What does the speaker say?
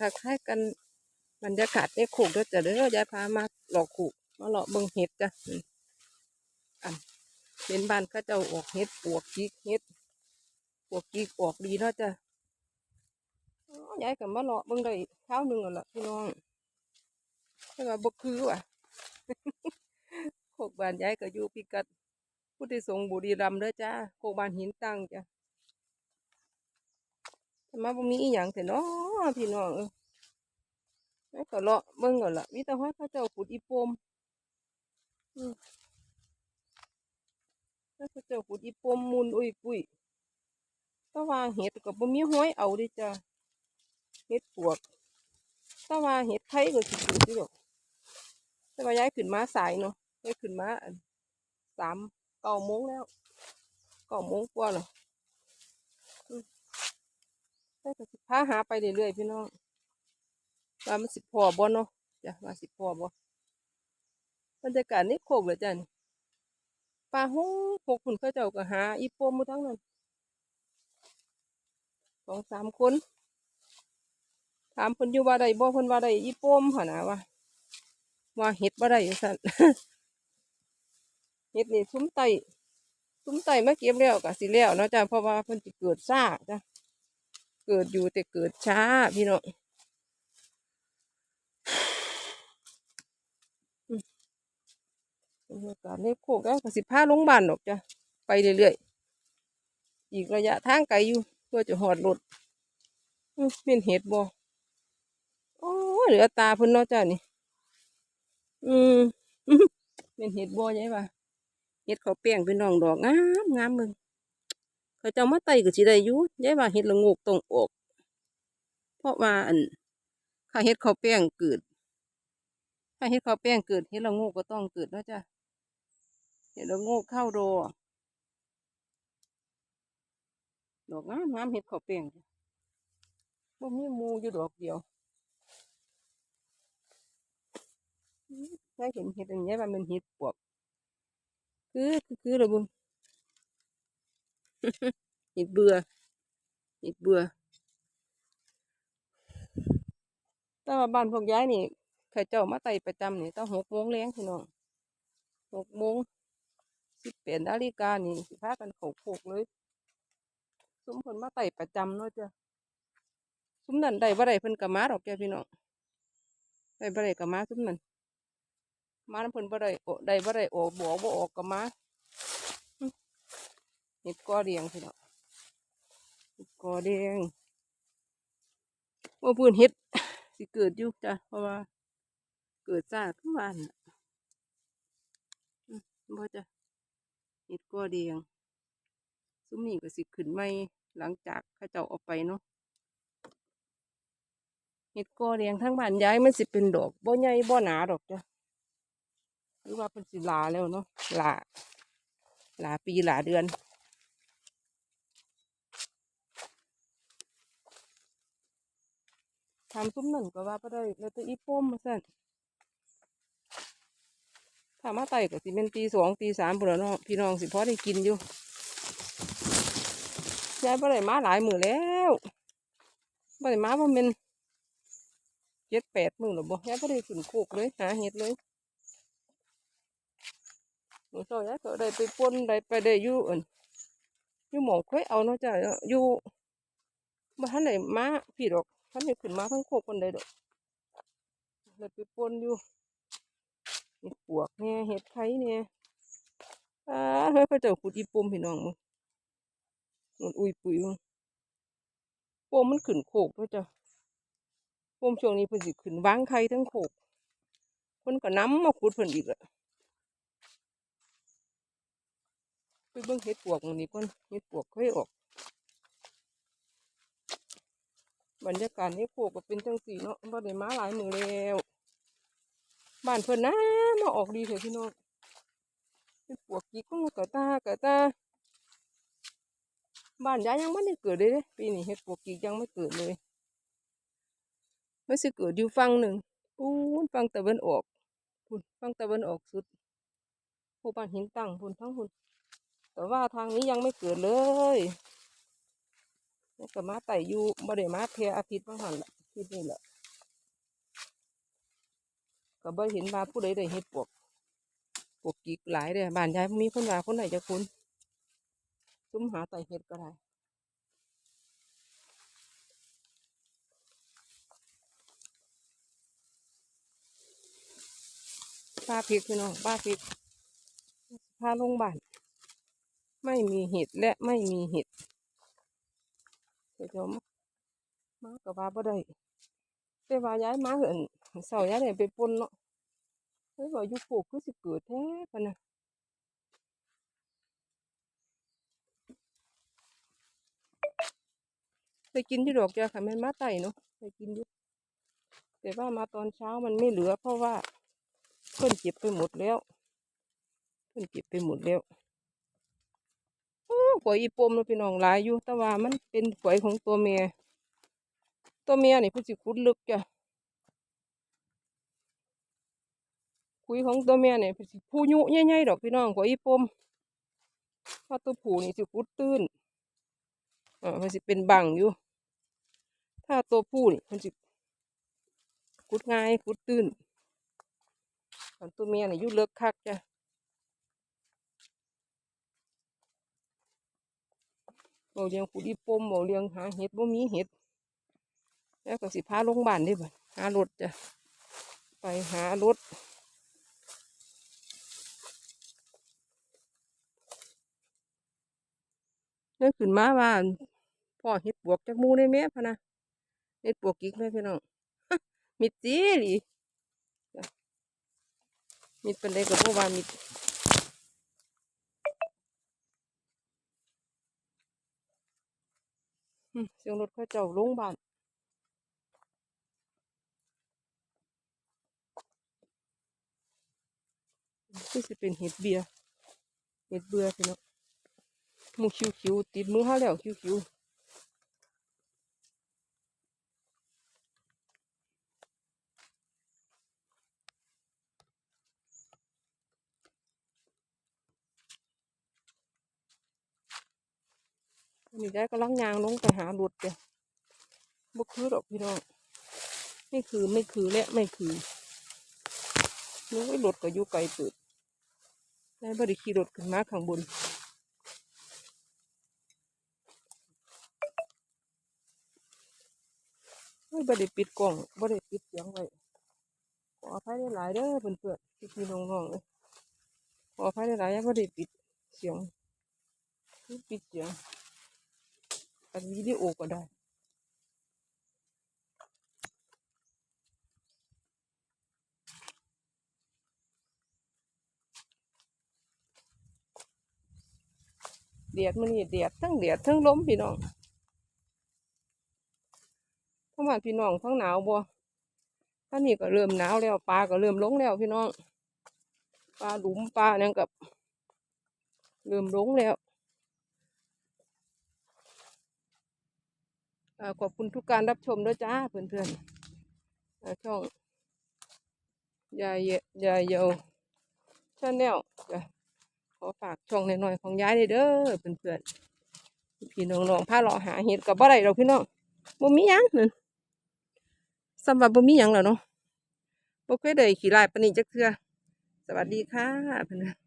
ทักทายกันบรรยากาศในโขกด้อจ้ะเด้อยายพามาหลอกโขกมาเลาะเบิ่งเห็ดจ้ะอืมอันเป็นบ้านเข้าเจ้าออกเห็ดปวกกิกเห็ดปวกกิกออกดีเนาะจ้ะยายก็มาเลาะเบิ่งได้เช้าหนึ่งแล้วล่ะพี่น้องแต่ว่าบ่คือว่ะโคกบานยายก็อยู่พิกัดพุทธิสงฆ์บุรีรัมย์เด้อจ้าโคกบานหินตั้งจ้ะ มาบ่มีอีหยังแต่เนาะพี่น้องเอ้ยแล้วก็เลาะเบิ่งก่อนละมีแต่ว่าเขาเจ้าขุดอีโปมอืมเขาเจ้าขุดอีโปมมุนอุ้ยปุ้ยต่ว่าเห็ดก็บ่มีห้อยเอาดิจ้าเห็ดปวกต่ว่าเห็ดไข่ก็สิขุดอยู่ดอกแต่ว่าย้ายขึ้นมาสายเนาะย้ายขึ้นมาสามเก้าโมงแล้วเก้าโมงกว่าแล้วอืม แต่ก็สิพาหาไปเรื่อยๆพี่น้องว่ามันสิพอบ่เนาะจ้ะว่าสิพอบ่บรรยากาศนี่โคกเลยจ้ะนี่ปลาห้องพวกคุณเขาเจ้าก็หา อีโปมมาทั้งนั้นสองสามคน ถามเพิ่นอยู่ว่าใดบ่เพิ่นว่าใดอีโปมหั่นนะว่าว่าเฮ็ดบ่ได้สั่นเฮ็ดนี่ซุ้มไตซุ้มไตมาเก็บแล้วก็สิแล้วเนาะจ้ะเพราะว่าเพิ่นสิเกิดช้าจ้ะ เกิดอยู่แต่เกิดช้าพี่น้องอืมบรรยากาศในโคกแล้วก็สิพาลงบ้านดอกจ้ะไปเรื่อยๆ อีกระยะทางไกลอยู่เพื่อจะหอดรถเป็นเห็ดบ่โอ้เหลือตาพิ่นนาะจ้ะนี่ อืมเป็นเห็ดบ่ใช่ปะเฮ็ดข้าวแป้งเป็นน้องดอกงามงามมึง เขาเจ้ามาไต่ก็สิได้อยู่ยายว่าเฮ็ดละโงกต้องอก เพราะว่าอันถ้าเฮ็ดข้าวแป้งเกิด ถ้าเฮ็ดข้าวแป้งเกิดเฮ็ดละโงกก็ต้องเกิดนะจ้ะเฮ็ดละโงกเข้าโดดอกงามงามเฮ็ดข้าวแป้งบ่มีมูอยู่ดอกเดียวอืมเห็นเห็ดอย่างเงี้ยว่ามันเห็ดปวก คือ คือคือระบุ ญเห็ดเบื่อเห็ดเบื่อแต่ว่าบ้านพวกย้ายนี่เข้าเจ้ามาไต่ประจำนี่ตั้งหกโมงแรงพี่น้องหกโมงสิบแปดนนาฬิกานี่สิพากันเขาโขกเลยซุ้มเพิ่นมาไต่ประจำเนาะจ้ะซุ้มนั่นได้บ่ได้เพิ่นก็มาดอกจ้ะพี่น้องได้บ่ได้ก็มาซุ้มนั่นมานำเพิ่นบ่ได้โอได้บ่ได้ออกบ่บ่ออกก็มา เห็ดกอเดียงพี่น้องเห็ดกอเดียงว่าพื้นเห็ดสิเกิดอยู่จ้ะเพราะว่า เกิดจ้าทุกวันน่ะอืมบ่จ้ะเห็ดกอเดียงซุ้มนี่ก็สิขึ้นใหม่หลังจากข้าเจ้าออกไปเนาะเห็ดกอเดียงทั้งบ้านย้ายมันสิเป็นดอกบ่ใหญ่บ่หนาดอกจ้ะหรือว่าเป็นสิลาแล้วเนาะหลาหลาปีหลาเดือน ทำซุ้มหนึ่งก็ว่าบ่ได้แล้วแตัวอีป้มมาสั่นถ้ามาไต่ก็สิเป็นตีสองตีสามพุ่นแล้วเนาะพี่น้องสิพอได้กินอยู่ยายบ่ได้มาหลายมื้อแล้วบ่ได้มาบ่แม่นเจ็ดแปดมื้อแล้วบ่ยายบ่ได้ขึ้นโคกเลยหาเห็ดเลยหนูซอยยายก็ได้ไปป่นได้ไปได้อยู่อั่นอยู่หมองเคยเอาเนาะจ้ะอยู่บ่ทันได้มาพี่ดอก ท่านได้ขึ้นมาทั้งโคกคนใดดอกเลยไปปนอยู่เห็ดปวกเนี่ยเห็ดไข่เนี่ยอ่าเฮ้ยเขาเจ้าขุดอีปมพี่น้องมึงมันอุ้ยปุ๋ยมึงปมมันขึ้นโคกแล้วจ้ะปมช่วงนี้เพิ่นสิขึ้นวางไข่ทั้งโคกคนก็น้ำมาขุดเพิ่นอีกอะไปเบิ่งเห็ดปวกมันนี้ก่อนเห็ดปวกเคยออก บรรยากาศในโคกก็เป็นจังสีเนาะบ่ได้มาหลายมือแล้วบ้านเพิ่นนะมาออกดีเถอะพี่น้องเป็นปวกกิ๊กก็กะตากะตาบ้านยายยังไม่ได้เกิดเลยเด้ปีนี้เห็ดปวกกิ๊กยังไม่เกิดเลยไม่สิเกิดอยู่ฝั่งหนึ่งปูนฝั่งตะวันออกพุ่นฝั่งตะวันออกสุดผู้บ้านหินตั้งพุ่นทั้งพุ่นแต่ว่าทางนี้ยังไม่เกิดเลย แล้วก็มาไต่อยู่บ่ได้มาเพียอาทิตย์บางหันละที่นี่แหละก็บ่เห็นว่าผู้ใดได้เฮ็ดปวกปวกกิกหลายเด้อบ้านยายบ่มีคนว่าคนไหนจะคุณซุ่มหาไต่เฮ็ดก็ได้ป้าพริกพี่น้องป้าพริกพาลงบ้านไม่มีเห็ดและไม่มีเห็ด เดี๋ยวจะมามากับว่าบ่ได้แต่ว่าย้ายมาเหินเสาย้ายได้ไปปนเนาะเฮ้ยว่าอยู่ปลูกคือสิเกิดแท้ปะนะไปกินที่ดอกจ้าค่ะแม่นมาไต่เนาะไปกินอยู่แต่ว่ามาตอนเช้ามันไม่เหลือเพราะว่าเพิ่นเก็บไปหมดแล้วเพิ่นเก็บไปหมดแล้ว ฝอยอีปมเราพี่น้องหลายอยู่ แต่ว่ามันเป็นฝอยของตัวเมียตัวเมียนี่เพิ่นสิขุดลึกจ้ะคุยของตัวเมียนี่เพิ่นสิผู้ยุใหญ่ๆดอกพี่น้องฝอยอีปมถ้าตัวผู้นี่สิขุดตื้นอ่าเพิ่นสิเป็นบังอยู่ ถ้าตัวผู้นี่เพิ่นสิขุดง่ายขุดตื้นตัวเมียนี่ยู่เลิกคักจ้ะ บ่เลี้ยงผู้ดีปมบ่เลี้ยงหาเห็ดบ่มีเห็ด แล้วก็สิพาลงบ้านได้บ่หารถจ้ะไปหารถนั่นขึ้นมาว่าพ่อเห็ดปวกจากมูได้แม่พะนะเห็ดปวกกิ๊กเลยพี่น้องมิดจีหลีจ้ะมิดเป็นได้ก็บ่ว่ามิด อืม เสียงรถเขาเจ้าลงบ้านคือสิเป็นเห็ดเบียเห็ดเบือพี่น้องมูคิวคิวติดมือห้าแล้วคิวคิว นนี้ได้กำลังยางลงไปหารถเดียวบ่คือดอกพี่น้องไม่คือไม่คือและไม่คือนึกว่ารถก็อยู่ไกลปิดได้บริขี่รถขึ้นมาข้างบนไม่บริปิดกล่องบริปิดเสียงไว้ขออภัยได้หลายเด้อเพื่อนเพื่อนพี่พี่น้องน้องๆเลยขออภัยได้หลายๆบริปิดเสียงปิดเสียง อันวิดีโอก็ได้เดียดมันนี่เดียดทั้งเดียดทั้งล้มพี่น้องทั้งบ้านพี่น้องทั้งหนาวบ่ท่านนี้ก็เริ่มหนาวแล้วปลาก็เริ่มลงแล้วพี่น้องปลาหลุมปลาเนี่ยงกับเริ่มลงแล้วอ่า ขอบคุณทุกการรับชมด้วยจ้าเพื่อนๆอ่าช่องยายเยยายเยาชาแนลจ้ะขอฝากช่องหน่อยๆของยายด้เด้อเพื่อนๆพี่น้องๆพาเราหาเห็ดกับบ่ได้เราพี่น้องบ่มียังนั่นสำหรับบ่มียังแล้วเนาะบ่เคยได้ขี่ลายปนนี้จักเทื่อสวัสดีค่ะเพื่อน